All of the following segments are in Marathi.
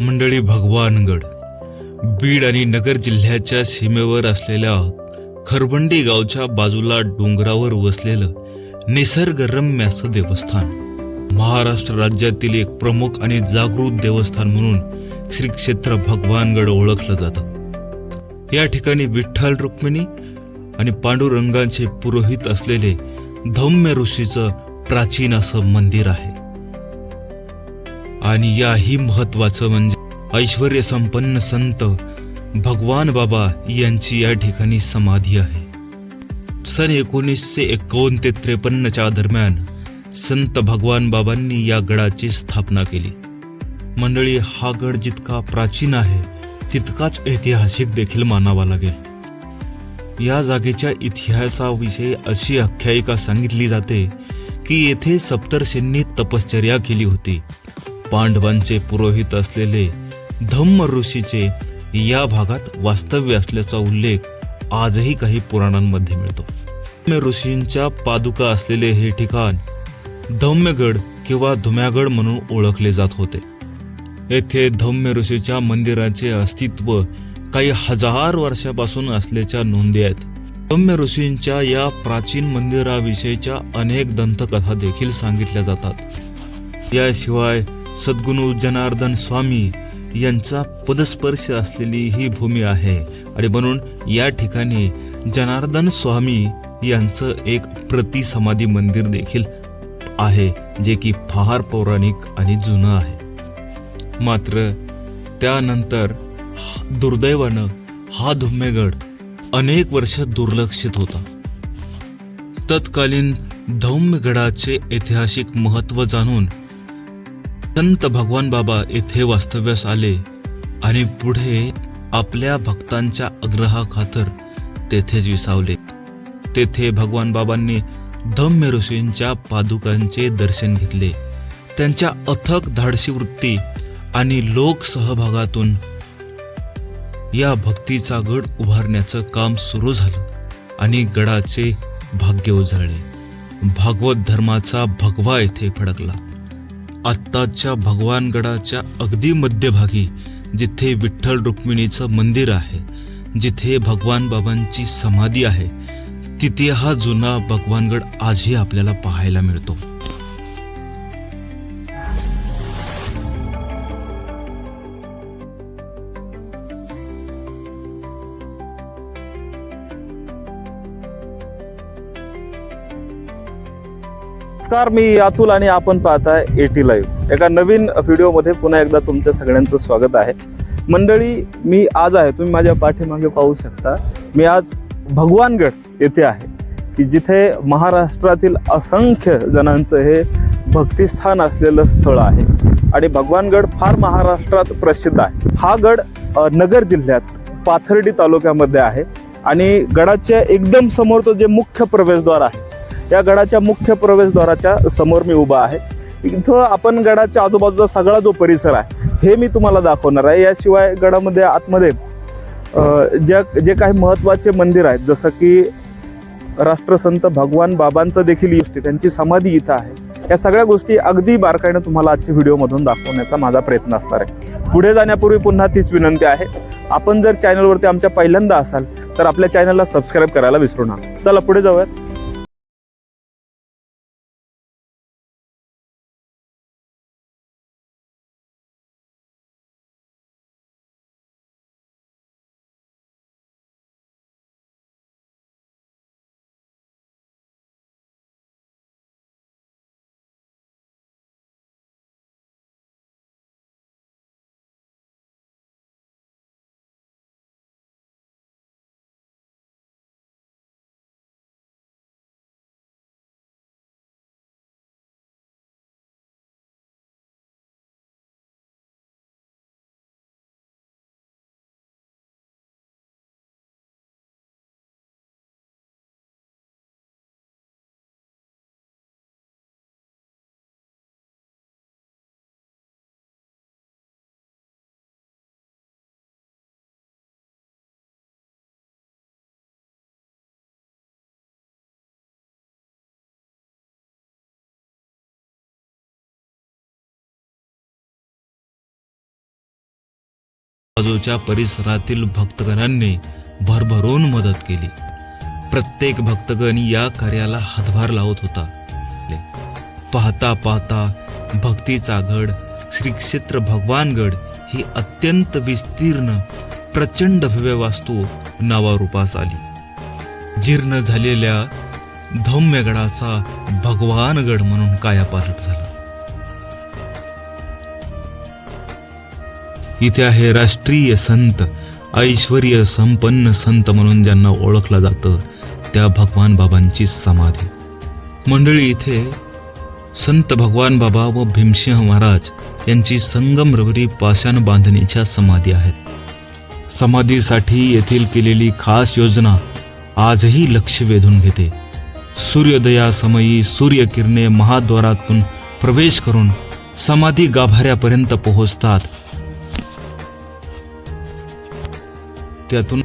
मंडळी भगवानगड बीड आणि नगर जिल्ह्याच्या सीमेवर असलेल्या खरबंडी गावच्या बाजूला डोंगरावर वसलेलं निसर्गरम्य असं देवस्थान. महाराष्ट्र राज्यातील एक प्रमुख आणि जागृत देवस्थान म्हणून श्री क्षेत्र भगवानगड ओळखलं जातं. या ठिकाणी विठ्ठल रुक्मिणी आणि पांडुरंगांचे पुरोहित असलेले धौम्य ऋषीचं प्राचीन असं मंदिर आहे. आणि याही महत्वाचं म्हणजे ऐश्वर संपन्न संत भगवान बाबा यांची या ठिकाणी समाधी आहे. सन एकोणीसशे एकोण ते त्रेपन्नच्या दरम्यान संत भगवान बाबांनी या गडाची स्थापना केली. मंडळी हा गड जितका प्राचीन आहे तितकाच ऐतिहासिक देखील मानावा लागेल. या जागेच्या इतिहासाविषयी अशी आख्यायिका सांगितली जाते की येथे सप्तर्षींनी तपश्चर्या केली होती. पांडवांचे पुरोहित असलेले धम्म ऋषीचे या भागात वास्तव्य असल्याचा उल्लेख आजही काही पुराणांमध्ये मिळतो. ऋषींच्या पादुका असलेले हे ठिकाण धौम्यगड किंवा धुम्यागड म्हणून ओळखले जात होते. येथे धौम्य ऋषीच्या मंदिराचे अस्तित्व काही हजार वर्षापासून असल्याच्या नोंदी आहेत. धौम्य ऋषींच्या या प्राचीन मंदिराविषयीच्या अनेक दंतकथा देखील सांगितल्या जातात. याशिवाय सद्गुरू जनार्दन स्वामी यांचा पदस्पर्श असलेली ही भूमी आहे. आणि म्हणून या ठिकाणी जनार्दन स्वामी यांचं एक प्रतिसमाधी मंदिर देखील आहे जे की फार पौराणिक आणि जुनं आहे. मात्र त्यानंतर दुर्दैवानं हा धुम्मेगड अनेक वर्ष दुर्लक्षित होता. तत्कालीन धौम्यगडाचे ऐतिहासिक महत्त्व जाणून संत भगवान बाबा येथे वास्तव्यास आले आणि पुढे आपल्या भक्तांच्या आग्रहाखातर तेथेच विसावले. तेथे भगवान बाबांनी धम्य ऋषींच्या पादुकांचे दर्शन घेतले. त्यांच्या अथक धाडसी वृत्ती आणि लोक सहभागातून या भक्तीचा गड उभारण्याचं काम सुरू झालं आणि गडाचे भाग्य उजळले. भागवत धर्माचा भगवा येथे फडकला. आत्ताच्या भगवानगडाच्या अगदी मध्यभागी जिथे विठ्ठल रुक्मिणीचं मंदिर आहे जिथे भगवान बाबांची समाधी आहे तिथे हा जुना भगवानगड आजही आपल्याला पाहायला मिळतो. नमस्कार मी अतुल आणि आपण पाहताय एटी लाईव्ह एका नवीन व्हिडिओमध्ये पुन्हा एकदा तुमचं सगळ्यांचं स्वागत आहे. मंडळी मी आज आहे. तुम्ही माझ्या पाठीमागे पाहू शकता मी आज भगवानगड येथे आहे की जिथे महाराष्ट्रातील असंख्य जणांचं हे भक्तिस्थान असलेलं स्थळ आहे. आणि भगवानगड फार महाराष्ट्रात प्रसिद्ध आहे. हा गड नगर जिल्ह्यात पाथर्डी तालुक्यामध्ये आहे. आणि गडाच्या एकदम समोर तो जे मुख्य प्रवेशद्वार आहे या गडाच्या मुख्य प्रवेशद्वाराच्या समोर मी उभा आहे. इथं आपण गडाच्या आजूबाजूचा सगळा जो परिसर आहे हे मी तुम्हाला दाखवणार आहे. याशिवाय गडामध्ये आतमध्ये ज्या जे काही महत्त्वाचे मंदिर आहेत जसं की राष्ट्रसंत भगवान बाबांचं देखील गोष्टी त्यांची समाधी इथं आहे. या सगळ्या गोष्टी अगदी बारकाईनं तुम्हाला आजच्या व्हिडिओमधून दाखवण्याचा माझा प्रयत्न असणार आहे. पुढे जाण्यापूर्वी पुन्हा तीच विनंती आहे. आपण जर चॅनलवरती आमच्या पहिल्यांदा असाल तर आपल्या चॅनलला सबस्क्राईब करायला विसरू नका. चला पुढे जाऊयात. आजूबाजूच्या परिसरातील भक्तगणांनी भरभरून मदत केली. प्रत्येक भक्तगण या कार्याला हातभार लावत होता. पाहता पाहता भक्तीचा गड श्री क्षेत्र भगवानगड ही अत्यंत विस्तीर्ण प्रचंड भव्य वास्तू नावारूपास आली. जीर्ण झालेल्या धौम्यगडाचा भगवानगड म्हणून कायापालट झाला. तिथे आहे राष्ट्रीय संत ऐश्वर्य संपन्न संत म्हणून ज्यांना ओळखलं जातं त्या भगवान बाबांची समाधी. मंडळी इथे संत भगवान बाबा व भीमसिंह महाराज यांची संगमरवरी पाषाण बांधणीच्या समाधी आहेत. समाधीसाठी येथील केलेली खास योजना आजही लक्ष वेधून घेते. सूर्योदयासमयी सूर्यकिरणे महाद्वारातून प्रवेश करून समाधी गाभाऱ्यापर्यंत पोहोचतात. তেতুন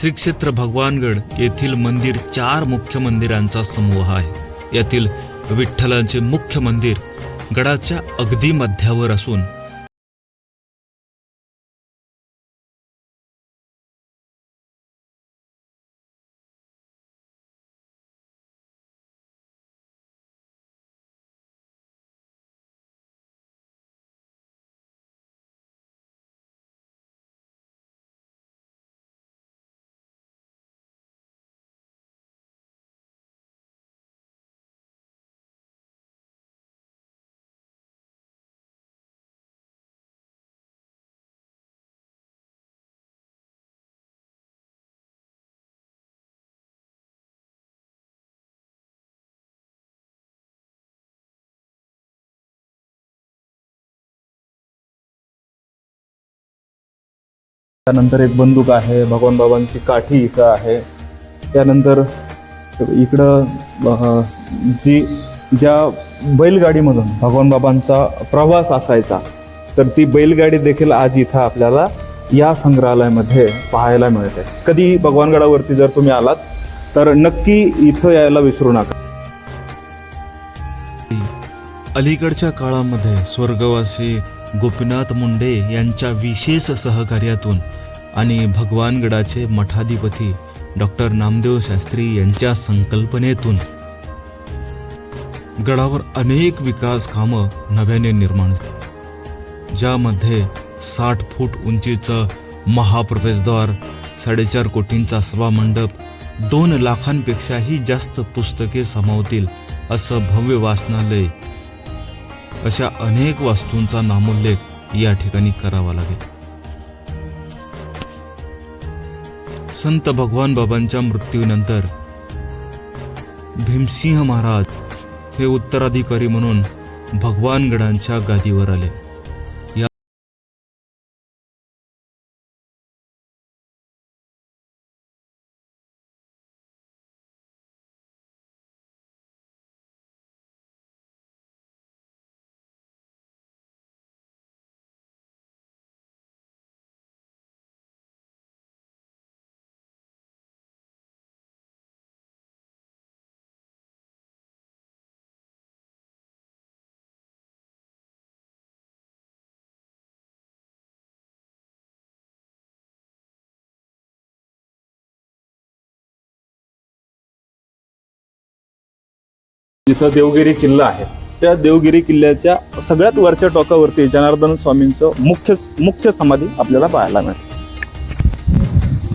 श्री क्षेत्र भगवानगड येथील मंदिर चार मुख्य मंदिरांचा समूह आहे. यातील विठ्ठलांचे मुख्य मंदिर गडाच्या अगदी मध्यावर असून त्यानंतर एक बंदूक आहे भगवान बाबांची काठी इथं आहे. त्यानंतर इकडं जी ज्या बैलगाडीमधून भगवान बाबांचा प्रवास असायचा तर ती बैलगाडी देखील आज इथं आपल्याला या संग्रहालयामध्ये पाहायला मिळते. कधी भगवानगडावरती जर तुम्ही आलात तर नक्की इथं यायला विसरू नका. अलीकडच्या काळामध्ये स्वर्गवासी गोपीनाथ मुंडे यांच्या विशेष सहकार्यातून आणि भगवानगडाचे मठाधिपती डॉक्टर नामदेव शास्त्री यांच्या संकल्पनेतून गडावर अनेक विकास कामं नव्याने निर्माण झाली. ज्यामध्ये साठ फूट उंचीचं महाप्रवेशद्वार साडेचार कोटींचा सभामंडप दोन लाखांपेक्षाही जास्त पुस्तके सामावतील असं भव्य वाचनालय अशा अनेक वास्तूंचा नामोल्लेख या ठिकाणी करावा लागेल. संत भगवान बाबांच्या मृत्यूनंतर भीमसिंह महाराज हे उत्तराधिकारी म्हणून भगवानगडांच्या गादीवर आले. जिथं देवगिरी किल्ला आहे. त्या देवगिरी किल्ल्याच्या सगळ्यात वरच्या टोकावरती जनार्दन स्वामींचं मुख्य मुख्य समाधी आपल्याला पाहायला मिळते.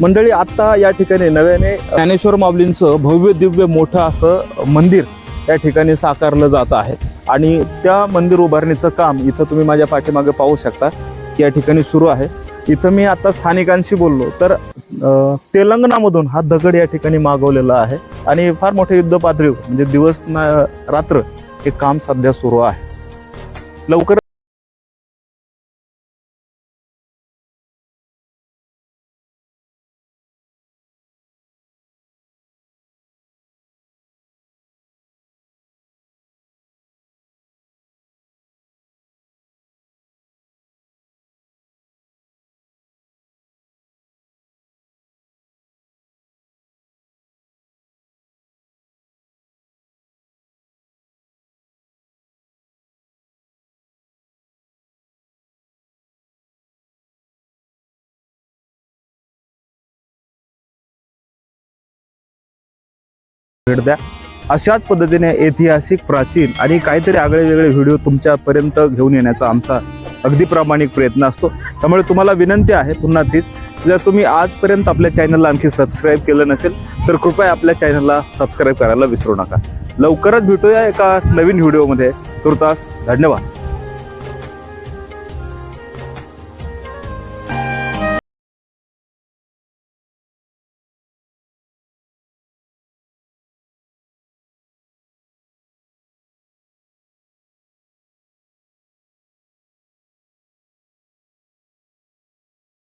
मंडळी आता या ठिकाणी नव्याने ज्ञानेश्वर माऊलींचं भव्य दिव्य मोठं असं मंदिर या ठिकाणी साकारलं जात आहे. आणि त्या मंदिर उभारणीचं काम इथं तुम्ही माझ्या पाठीमागे पाहू शकता की या ठिकाणी सुरू आहे. इथं मी आता स्थानिकांशी बोललो. तर तेलंगणामधून हा दगड या ठिकाणी मागवलेला आहे. आणि फार मोठे युद्ध पातळीवर म्हणजे दिवस ना रात्र हे काम सध्या सुरू आहे. लवकर भेट द्या. अशाच पद्धतीने ऐतिहासिक प्राचीन आणि काहीतरी आगळे वेगळे व्हिडिओ तुमच्यापर्यंत घेऊन येण्याचा आमचा अगदी प्रामाणिक प्रयत्न असतो. त्यामुळे तुम्हाला विनंती आहे पुन्हा तीच जर तुम्ही आजपर्यंत आपल्या चॅनलला आणखी सबस्क्राईब केलं नसेल तर कृपया आपल्या चॅनलला सबस्क्राईब करायला विसरू नका. लवकरच भेटूया एका नवीन व्हिडिओमध्ये. तुर्तास धन्यवाद.